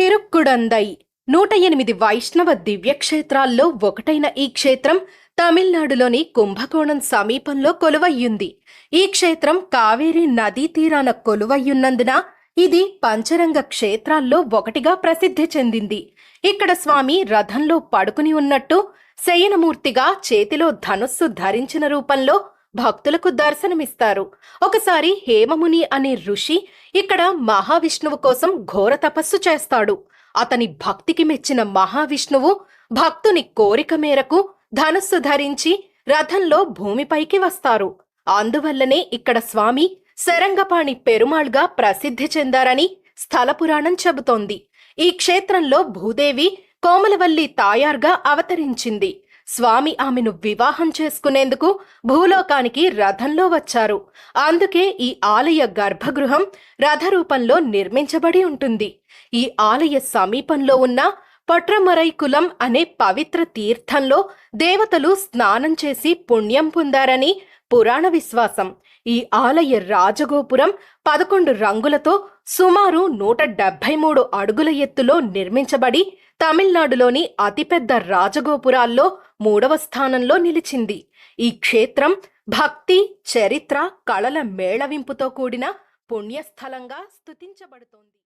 తిరుక్కుడందై. నూట ఎనిమిది వైష్ణవ దివ్యక్షేత్రాల్లో ఒకటైన ఈ క్షేత్రం తమిళనాడులోని కుంభకోణం సమీపంలో కొలువయ్యుంది. ఈ క్షేత్రం కావేరీ నదీ తీరాన కొలువయ్యున్నందున ఇది పంచరంగ క్షేత్రాల్లో ఒకటిగా ప్రసిద్ధి చెందింది. ఇక్కడ స్వామి రథంలో పడుకుని ఉన్నట్టు శయనమూర్తిగా చేతిలో ధనుస్సు ధరించిన రూపంలో భక్తులకు దర్శనమిస్తారు. ఒకసారి హేమముని అనే ఋషి ఇక్కడ మహావిష్ణువు కోసం ఘోర తపస్సు చేస్తాడు. అతని భక్తికి మెచ్చిన మహావిష్ణువు భక్తుని కోరిక మేరకు ధనుస్సు ధరించి రథంలో భూమిపైకి వస్తారు. అందువల్లనే ఇక్కడ స్వామి శరంగపాణి పెరుమాళ్గా ప్రసిద్ధి చెందారని స్థల పురాణం చెబుతోంది. ఈ క్షేత్రంలో భూదేవి కోమలవల్లి తాయార్గా అవతరించింది. స్వామి ఆమెను వివాహం చేసుకునేందుకు భూలోకానికి రథంలో వచ్చారు. అందుకే ఈ ఆలయ గర్భగృహం రథరూపంలో నిర్మించబడి ఉంటుంది. ఈ ఆలయ సమీపంలో ఉన్న పట్రమరై కులం అనే పవిత్ర తీర్థంలో దేవతలు స్నానం చేసి పుణ్యం పొందారని పురాణ విశ్వాసం. ఈ ఆలయ రాజగోపురం పదకొండు రంగులతో సుమారు నూట డెబ్భై మూడు అడుగుల ఎత్తులో నిర్మించబడి తమిళనాడులోని అతిపెద్ద రాజగోపురాల్లో మూడవ స్థానంలో నిలిచింది. ఈ క్షేత్రం భక్తి చరిత్ర కళల మేళవింపుతో కూడిన పుణ్యస్థలంగా స్తుతించబడుతోంది